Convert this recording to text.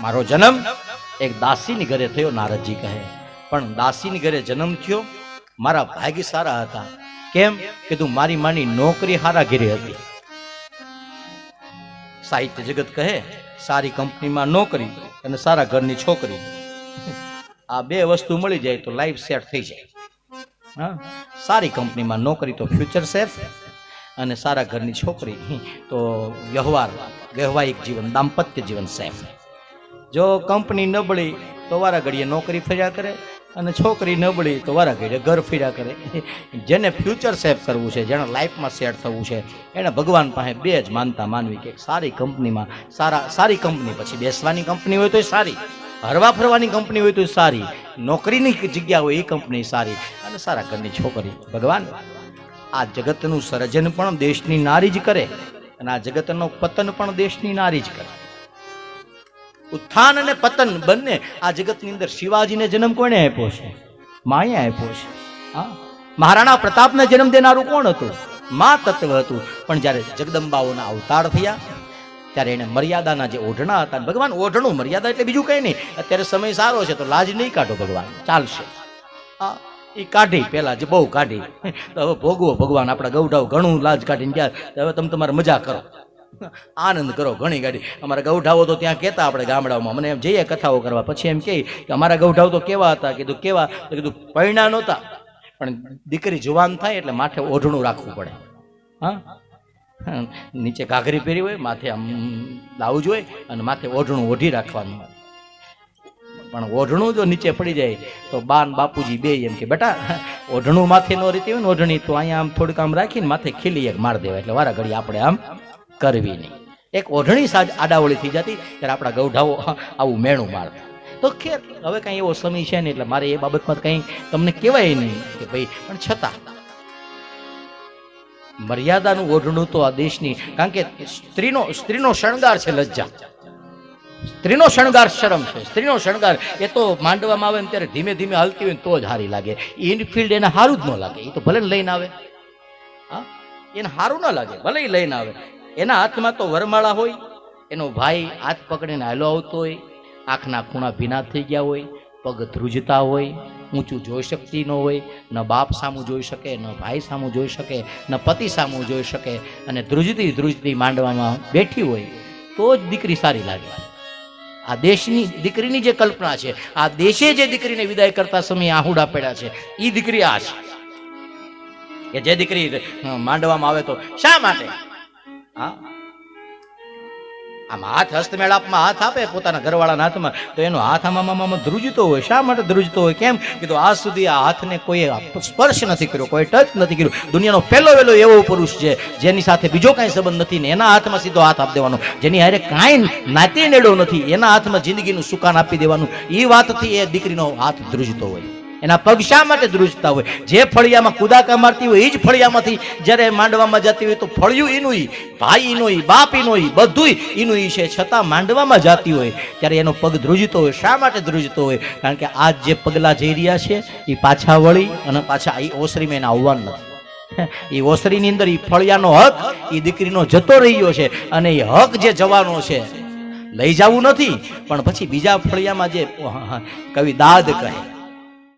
મારો જન્મ એક દાસીની ઘરે થયો, નારદજી કહે. પણ દાસીની ઘરે જન્મ થયો, મારા ભાગ્ય સારા હતા. કેમ? કીધું મારી માની નોકરી હારા ઘેરે હતી. સાહિત્ય જગત કહે, સારી કંપનીમાં નોકરી અને સારા ઘરની છોકરી. આ બે વસ્તુ મળી જાય તો લાઈફ સેટ થઈ જાય. હા? સારી કંપનીમાં નોકરી તો ફ્યુચર સેફ અને સારા ઘરની છોકરી તો વ્યવહાર વૈવાહિક જીવન, દાંપત્ય જીવન સેફ જો કંપની નબળી તો વારા ઘડીએ નોકરી ફર્યા કરે અને છોકરી નબળી તો વારા ઘડીએ ઘર ફર્યા કરે. જેને ફ્યુચર સેફ કરવું છે જેને લાઈફમાં સેટ થવું છે એને ભગવાન પાસે બે જ માનતા માનવી કે સારી કંપનીમાં સારા, સારી કંપની પછી બેસવાની કંપની હોય તો સારી, હરવા ફરવાની કંપની હોય તો સારી, નોકરીની જગ્યા હોય એ કંપની સારી અને સારા ઘરની છોકરી. ભગવાન, આ જગતનું સર્જન પણ દેશની નારી જ કરે અને આ જગતનો પતન પણ દેશની નારી જ કરે. ઉત્થાન અને પતન બંને આ જગતની અંદર શિવાજીને જન્મ કોણે આપ્યો છે? માએ આપ્યો છે. હા. મહારાણા પ્રતાપને જન્મ દેનારું કોણ હતું? મા તત્વ હતું. પણ જ્યારે જગદંબાઓના અવતાર થયા, ત્યારે એને મર્યાદાના જે ઓઢણા હતા, ભગવાન ઓઢણું મર્યાદા એટલે બીજું કંઈ નહીં. અત્યારે સમય સારો છે તો લાજ નહીં કાઢો ભગવાન. ચાલશે. હા, એ કાઢી પેલા જે, બહુ કાઢી. તો હવે ભોગવો ભગવાન, આપણા ગૌઢાવ ઘણું લાજ કાઢીને ગયા. હવે તમે તમારે મજા કરો. આનંદ કરો, ઘણી ગાડી. અમારા ગૌઢાઓ તો ત્યાં કહેતા આપણે ગામડાઓમાં. મને એમ જઈએ કથાઓ કરવા. પછી એમ કે અમારા ગૌઢાઓ તો કેવા હતા? કીધું, કેવા? કીધું, પૈણા નહોતા. પણ દીકરી જુવાન થાય એટલે માથે ઓઢણું રાખવું પડે. હા? નીચે ઘાઘરી પહેરી હોય, માથે આમ લાવું હોય અને માથે ઓઢણું ઓઢી રાખવાનું. પણ ઓઢણું જો નીચે પડી જાય, તો બાન બાપુજી બે એમ કે બેટા, ઓઢણું માથે નો રીતી હોય ને, ઓઢણી તો અહીંયા આમ થોડીક આમ રાખીને માથે ખીલી એક માર દેવાય. એટલે વારા ઘડી આપણે આમ કરવી નહીં. એક ઓઢણી સાજ આડાવળી થઈ જતી, ત્યારે આપણા ગૌઢાઓ આવું મેણું મારતા. તો ખેર, હવે કાંઈ એવો સમય છે નહીં, એટલે મારે એ બાબતમાં કંઈ તમને કહેવાય નહીં કે ભાઈ, પણ છતાં મર્યાદાનું ઓઢણું તો આ દેશની, કારણ કે સ્ત્રીનો સ્ત્રીનો શણગાર છે લજ્જા. સ્ત્રીનો શણગાર શરમ છે. સ્ત્રીનો શણગાર, એ તો માંડવામાં આવે ને ત્યારે ધીમે ધીમે હલતી હોય ને તો જ હારી લાગે. ઇનફિલ્ડ એને સારું જ ન લાગે એ તો ભલે ને લઈને આવે. હા? એને સારું ન લાગે, ભલે લઈને આવે. એના હાથમાં તો વરમાળા હોય, એનો ભાઈ હાથ પકડીને હાલો આવતો હોય, આંખના ખૂણા ભીના થઈ ગયા હોય, પગ ધ્રુજતા હોય, ઊંચું જોઈ શકતી ન હોય, ન બાપ સામું જોઈ શકે, ન ભાઈ સામું જોઈ શકે, ન પતિ સામું જોઈ શકે અને ધ્રુજતી ધ્રુજતી માંડવામાં બેઠી હોય, તો જ દીકરી સારી લાગે. આ દેશની દીકરીની જે કલ્પના છે, આ દેશે જે દીકરીને વિદાય કરતા સમયે આહુડા પડ્યા છે એ દીકરી આ છે. કે જે દીકરી માંડવામાં આવે તો શા માટે? આમ હાથ હસ્તમેળાપમાં હાથ આપે પોતાના ઘરવાળાના હાથમાં, તો એનો હાથ આમ આમ ધ્રુજતો હોય. શા માટે ધ્રુજતો હોય? કેમ? કીધું આજ સુધી આ હાથને કોઈ સ્પર્શ નથી કર્યો, કોઈ ટચ નથી કર્યો. દુનિયાનો પહેલો વહેલો એવો પુરુષ છે, જેની સાથે બીજો કાંઈ સંબંધ નથી ને એના હાથમાં સીધો હાથ આપી દેવાનો. જેની હારે કાંઈ નાતે નેડો નથી, એના હાથમાં જિંદગીનું સુકાન આપી દેવાનું. એ વાતથી એ દીકરીનો હાથ ધ્રુજતો હોય. એના પગ શા માટે ધ્રુજતા હોય? જે ફળિયામાં કુદાકા મારતી હોય એ જ ફળિયામાંથી. જ્યારે માંડવામાં જતી હોય તો ફળિયું એનું ઈ ભાઈ એનો બાપ એનો ઈ બધુંય એનું ઈ છે. છતાં માંડવામાં જતી હોય, ત્યારે એનો પગ ધ્રુજતો હોય. શા માટે ધ્રુજતો હોય? કારણ કે આ જે પગલાં જઈ રહ્યા છે એ પાછા વળી અને પાછા એ ઓસરીમાં એને આવવાનું નથી. એ ઓસરીની અંદર એ ફળિયાનો હક એ દીકરીનો જતો રહ્યો છે અને એ હક જે જવાનો છે, લઈ જવું નથી. પણ પછી બીજા ફળિયામાં જે કવિ દાદ કહે